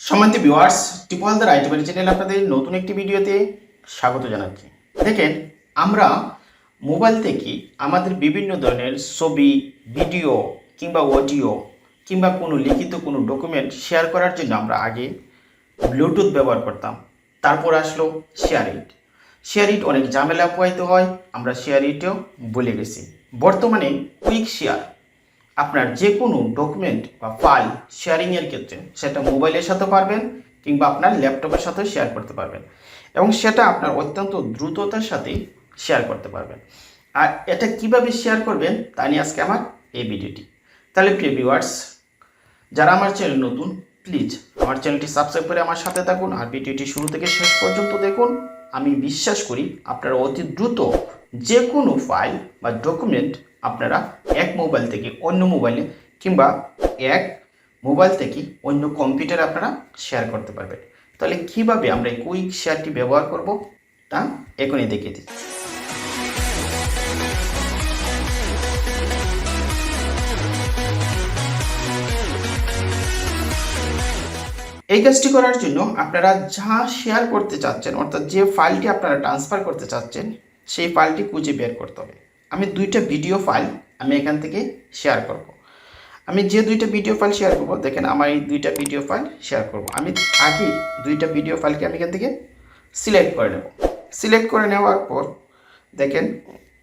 সম্মানিত viewers টিপলদার ITbari channel আপনাদের নতুন একটি ভিডিওতে স্বাগত জানাচ্ছি। দেখেন, আমরা মোবাইল থেকে আমাদের বিভিন্ন ধরনের ছবি ভিডিও কিংবা অডিও কিংবা কোনো লিখিত কোনো ডকুমেন্ট শেয়ার করার জন্য আমরা আগে ব্লুটুথ ব্যবহার করতাম। তারপর আসলো শেয়ার ইট শেয়ার ইট অনেক ঝামেলা পোয়াইতে হয়, আমরা শেয়ার ইটও বলে গেছি। বর্তমানে কুইক শেয়ার আপনার যে কোনো ডকুমেন্ট বা ফাইল শেয়ারিংয়ের ক্ষেত্রে সেটা মোবাইলের সাথে পারবেন কিংবা আপনার ল্যাপটপের সাথে শেয়ার করতে পারবেন। এবং সেটা আপনার অত্যন্ত দ্রুততার সাথে শেয়ার করতে পারবেন। আর এটা কীভাবে শেয়ার করবেন তা নিয়ে আজকে আমার এই ভিডিওটি। তাহলে প্রিয় ভিউয়ার্স যারা আমার চ্যানেল নতুন প্লিজ আমার চ্যানেলটি সাবস্ক্রাইব করে আমার সাথে থাকুন আর ভিডিওটি শুরু থেকে শেষ পর্যন্ত দেখুন। আমি বিশ্বাস করি আপনারা অতি দ্রুত যে কোনো ফাইল বা ডকুমেন্ট আপনারা এক মোবাইল থেকে অন্য মোবাইলে কিংবা এক মোবাইল থেকে অন্য কম্পিউটারে আপনারা শেয়ার করতে পারবেন। তাহলে কীভাবে আমরা এই কুইক শেয়ারটি ব্যবহার করব তা এখনই দেখিয়ে দিচ্ছি। এই কাজটি করার জন্য আপনারা যা শেয়ার করতে চাচ্ছেন, অর্থাৎ যে ফাইলটি আপনারা ট্রান্সফার করতে চাচ্ছেন, সেই ফাইলটি খুঁজে বের করতে হবে। আমি দুইটা ভিডিও ফাইল আমি এখান থেকে শেয়ার করব। আমি যে দুইটা ভিডিও ফাইল শেয়ার করব, দেখেন আমার এই দুইটা ভিডিও ফাইল শেয়ার করব। আমি আগে দুইটা ভিডিও ফাইলকে আমি এখান থেকে সিলেক্ট করে নেব। সিলেক্ট করে নেওয়ার পর, দেখেন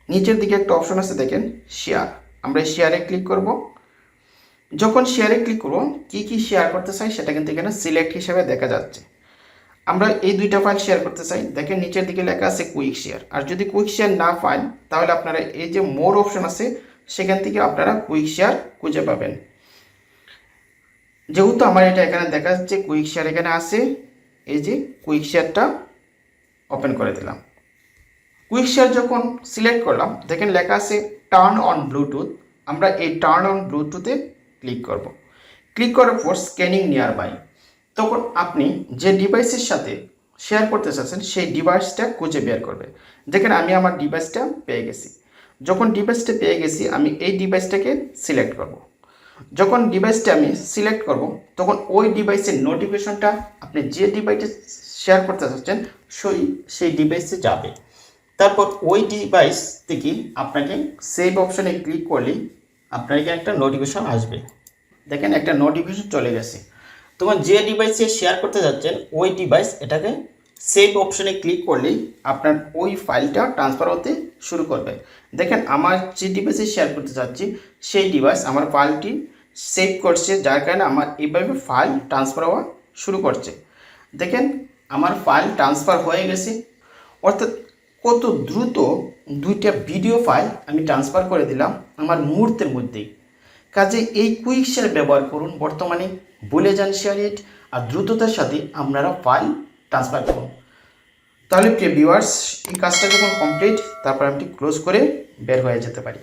নিচের দিকে একটা অপশন আছে, দেখেন শেয়ার আমরা শেয়ারে ক্লিক করব। যখন শেয়ারে ক্লিক করব, কি কি শেয়ার করতে চাই সেটা কিন্তু এখানে সিলেক্ট হিসেবে দেখা যাচ্ছে। আমরা এই দুইটা ফাইল শেয়ার করতে চাই। দেখেন নিচের দিকে লেখা আছে কুইক শেয়ার আর যদি কুইক শেয়ার না পান তাহলে আপনারা এই যে মোর অপশন আছে, সেখান থেকে আপনারা কুইক শেয়ার খুঁজে পাবেন। যেহেতু আমার এটা এখানে দেখা যাচ্ছে কুইক শেয়ার এখানে আছে, এই যে কুইক শেয়ারটা ওপেন করে দিলাম। কুইক শেয়ার যখন সিলেক্ট করলাম, দেখেন লেখা আছে টার্ন অন ব্লুটুথ আমরা এই টার্ন অন ব্লুটুথে ক্লিক করব। ক্লিক করার পর স্ক্যানিং নিয়ার বাই তখন আপনি যে ডিভাইসের সাথে শেয়ার করতে চাচ্ছেন, সেই ডিভাইসটা খুঁজে বের করবে। দেখেন, আমি আমার ডিভাইসটা পেয়ে গেছি। যখন ডিভাইসটা পেয়ে গেছি, আমি এই ডিভাইসটাকে সিলেক্ট করব। যখন ডিভাইসটা আমি সিলেক্ট করব, তখন ওই ডিভাইসের নোটিফিকেশনটা আপনি যে ডিভাইসে শেয়ার করতে চাচ্ছেন, সেই সেই ডিভাইসে যাবে। তারপর ওই ডিভাইস থেকে আপনাকে সেভ অপশনে ক্লিক করলেই এখানে একটা নোটিফিকেশন আসবে। দেখেন, একটা নোটিফিকেশন চলে গেছে। তখন যে ডিভাইসে শেয়ার করতে যাচ্ছেন, ওই ডিভাইস এটাকে সেভ অপশনে ক্লিক করলেই আপনার ওই ফাইলটা ট্রান্সফার হতে শুরু করবে। দেখেন, আমার যে ডিভাইসে শেয়ার করতে চাচ্ছি সেই ডিভাইস আমার ফাইলটি সেভ করছে, যার কারণে আমার এইভাবে ফাইল ট্রান্সফার হওয়া শুরু করছে। দেখেন, আমার ফাইল ট্রান্সফার হয়ে গেছে। অর্থাৎ কত দ্রুত দুইটা ভিডিও ফাইল আমি ট্রান্সফার করে দিলাম আমার মুহূর্তের মধ্যেই। কাজে এই কুইক শেয়ার ব্যবহার করুন। বর্তমানে বলে যান শেয়ার ইট আর দ্রুততার সাথে আপনারা ফাইল ট্রান্সফার করুন। তাহলে প্রিয় ভিউয়ার্স এই কাজটা যখন কমপ্লিট তারপর আমি ক্লোজ করে বের হয়ে যেতে পারি।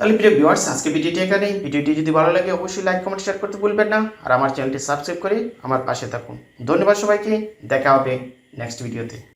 তাহলে প্রিয় ভিউয়ার্স আজকে ভিডিওটি এখানে। ভিডিওটি যদি ভালো লাগে, অবশ্যই লাইক কমেন্ট শেয়ার করতে ভুলবেন না। আর আমার চ্যানেলটি সাবস্ক্রাইব করে আমার পাশে থাকুন। ধন্যবাদ সবাইকে। দেখা হবে নেক্সট ভিডিওতে